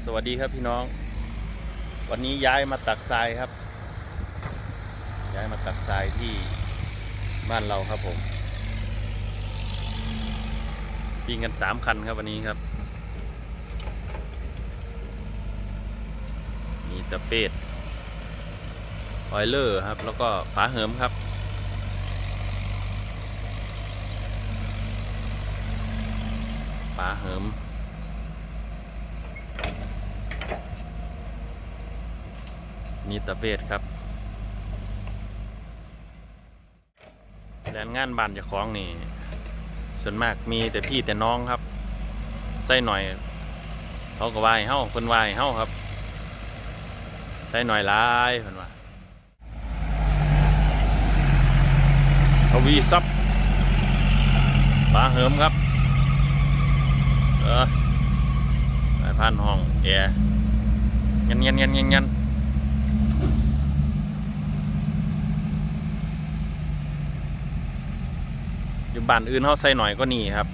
สวัสดีครับพี่น้อง วันนี้ย้ายมาตักทรายครับ ย้ายมาตักทรายที่บ้านเราครับผมวิ่งกันสามคันครับวันนี้ครับ มีตะเป็ดออยเลอร์ครับ แล้วก็ฝาเหิมครับฝาเหิม มีตะเบดครับแรงงานบ้านจะคล้องนี่ ส่วนมากมีแต่พี่แต่น้องครับ ใส่หน่อยเขาก็วายเฮ้าเพิ่นวายเฮ้าครับ ใส่หน่อยลายเพิ่นว่าทวีซับปลาเหิมครับ เออสานห้องแอร์เงี้ยเงี้ยเงี้ยเงี้ยเงี้ยอยู่ บ้านอื่นเขาใส่หน่อยก็นี่ครับ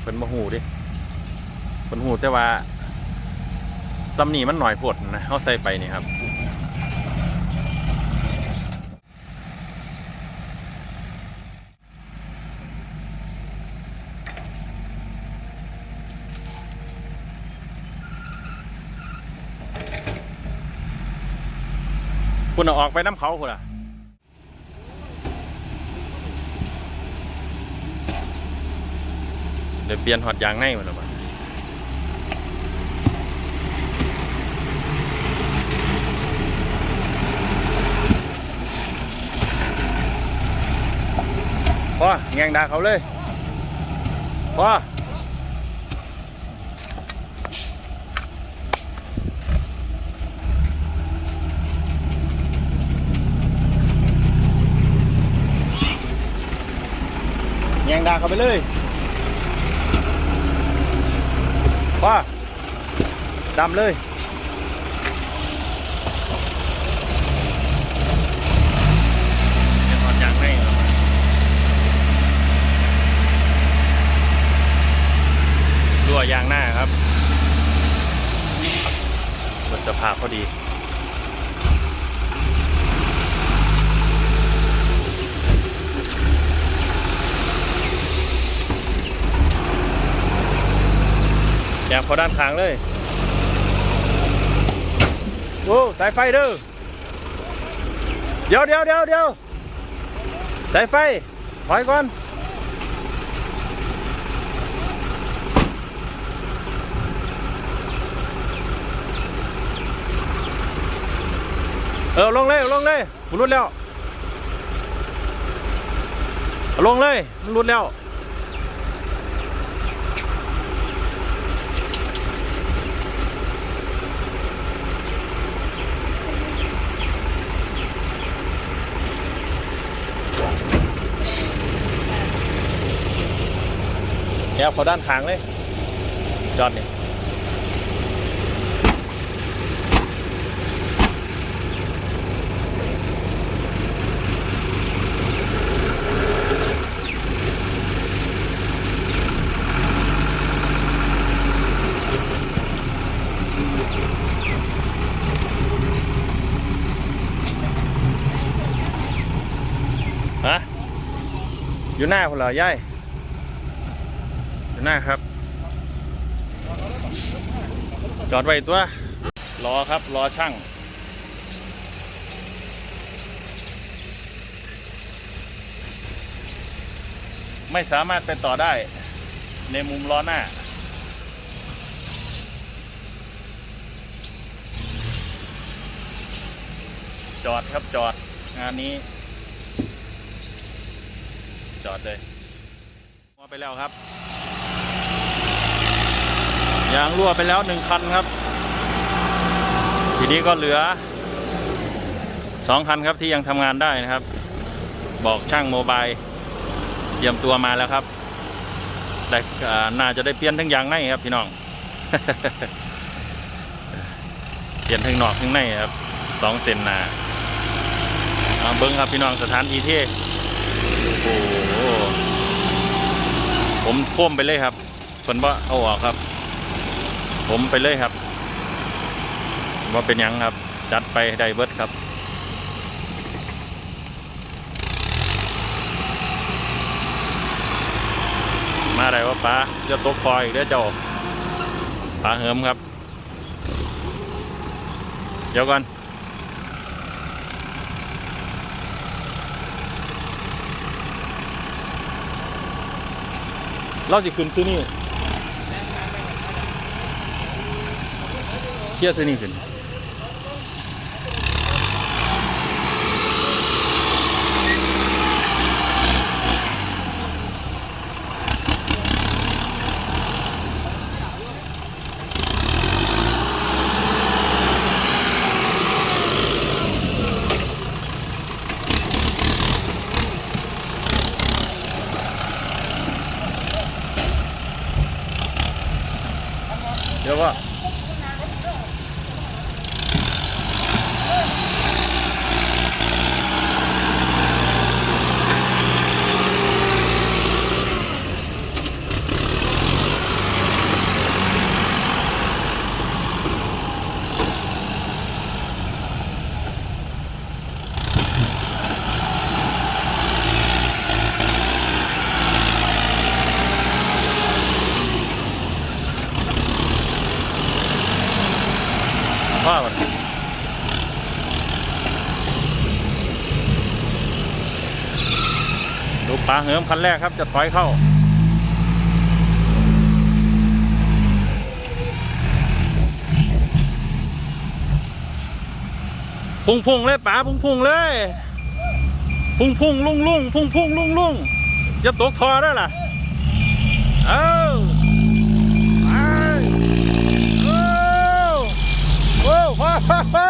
เพิ่นบ่หูดิเพิ่นหูแต่ว่าซ้ำนี่มันหน่อยโพดนะเขาใส่ไปนี่ครับคุณเอาออกไปน้ำเขาคุณอะ เดี๋ยวเปลี่ยนหอดยางในมันหรอปะพอแงงดาเขาเลยพอแงงดาเขาไปเลย ป้าดำเลยยนหอดยางให้รั่วยางหน้าครับรถสภาพพอดีากพอด้านข้างเลยโอ้สายไฟเด้อเดี๋ยวเดี๋ยวเดี๋ยวเดี๋ยวสายไฟถอยก่อนเออลงเลยลงเลยมันรุดแล้วลงเลยมันรุดแล้ว แอบเขาด้านข้างเลยจอดนี่ฮะอยู่หน้าคนเหรอย่าย อยู่หน้าครับ จอดไว้ตัวรอครับรอช่างไม่สามารถไปต่อได้ในมุมล้อหน้า จอดครับจอดงานนี้ จอดเลยมาไปแล้วครับ ยางรั่วไปแล้วหนึ่งคันครับ ทีนี้ก็เหลือสองคันครับที่ยังทำงานได้นะครับ บอกช่างโมบายเตรียมตัวมาแล้วครับแต่อ่าน่าจะได้เปลี่ยนทั้งยางในครับพี่น้องเปลี่ยนทั้งนอกทั้งในครับสองเซนนาเอาเบิ้งครับพี่น้องสถานที่เท่โอ้โหผมพ่วมไปเลยครับคนว่าเอาออกครับ ผมไปเลยครับว่าเป็นยังครับ จัดไปไดเบิร์ดครับมาได้ว่าป้าจะตกคอยเด้อเจ้าป้าเหิมครับ เดี๋ยวก่อนเราสิขึ้นซื้อนี่ เที่ย ปลาเหิมคันแรกครับจะถอยเข้า พุ่งพุ่งๆเลยป๋าพุ่งพุ่งๆเลย พุ่งพุ่งลุ่งลุ่งพุ่งพุ่งลุ่งลุ่งจะตกคอได้ล่ะ เอาไปเอาโอ้ว้าว้าว้า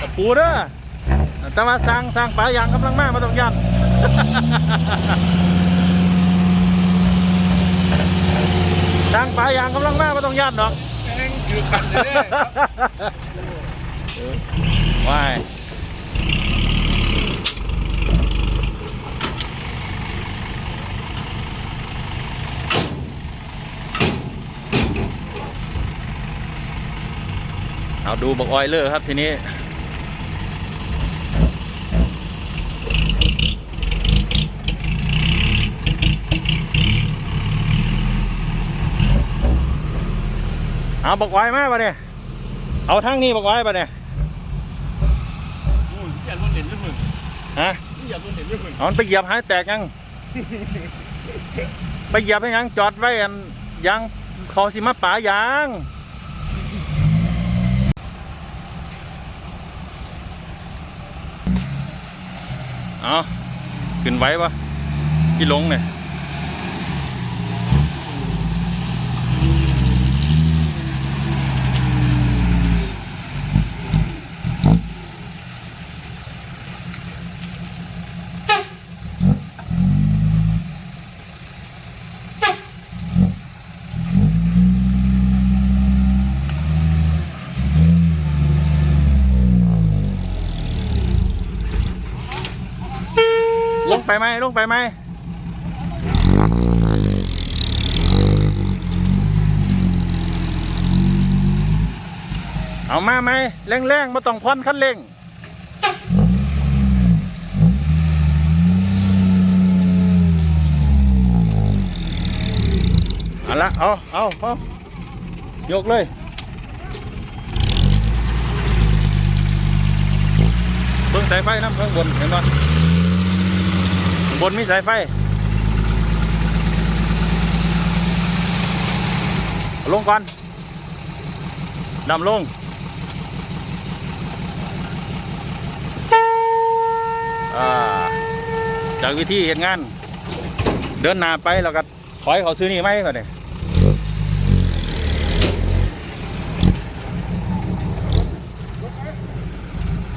ตะปูเด้อ แต่ว่าสร้างสร้างปลายางกำลังมามาต้องยันสร้างปลายางกำลังมามาต้องยันดอกแม่งคือกันเลยเนี่ยครับว้ายเอาดูบอกออยเลอร์ครับทีนี้ เอาบอกไว้มาปะเนี่ยเอาทั้งนี้บอกไว้ปะเนี่ยอุ้ยอย่าลุ้นเด่นด้วยมึงฮะอย่าลุ้นเด่นด้วยมึงเอามันไปเหยียบหายแตกยังไปเหยียบให้ยังจอดไว้อันยังเขาสิมาป่ายางเอาขึ้นไว้ปะที่ลงเนี่ย ไปไหมลุงไปไหมเอามาไหมแรงๆมาต้องพอนคันเร่งเอาละเอาเอาเอายกเลยเบิ่งสายไฟน้ำเบิ่งบนเห็นบ่ข้าง บนมีสายไฟ ลงก่อน ดำลงอ่าจากวิธีเห็นงาน เดินหน้าไปแล้วก็ถอยเขาซื้อนี่ไหมก่อนเนี่ย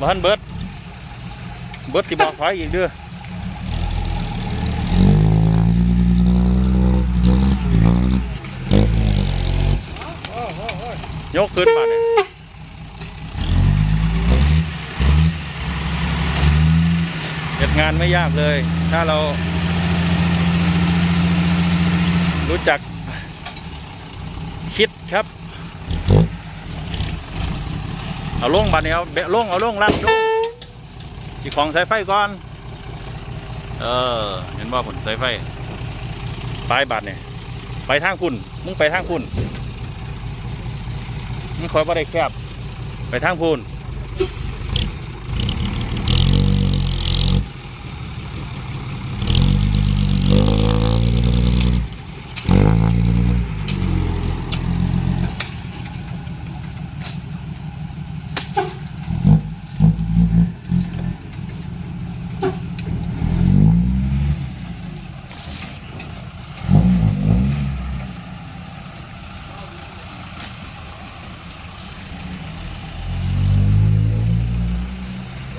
บ้านเบิดเบิดสิบอกถอยอีกเด้อ ยกขึ้นมาเนี่ยเก็บงานไม่ยากเลย ถ้าเรา รู้จักคิดครับ เอาลงบัดนี้เอาเบะลงเอาลงลัดลงจีของสายไฟก่อน เออ เห็นว่าผลสายไฟ ปลายบัดเนี่ยไปทางคุณมึงไปทางคุณ มันคอยว่าได้แคบ ไปทางพูน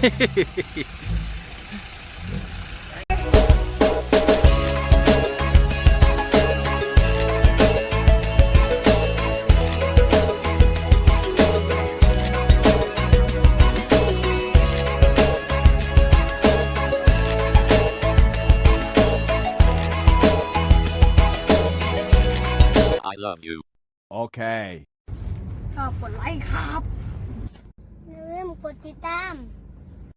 I love you. Okay. ชอบกดไลค์ครับ อย่าลืมกดติดตาม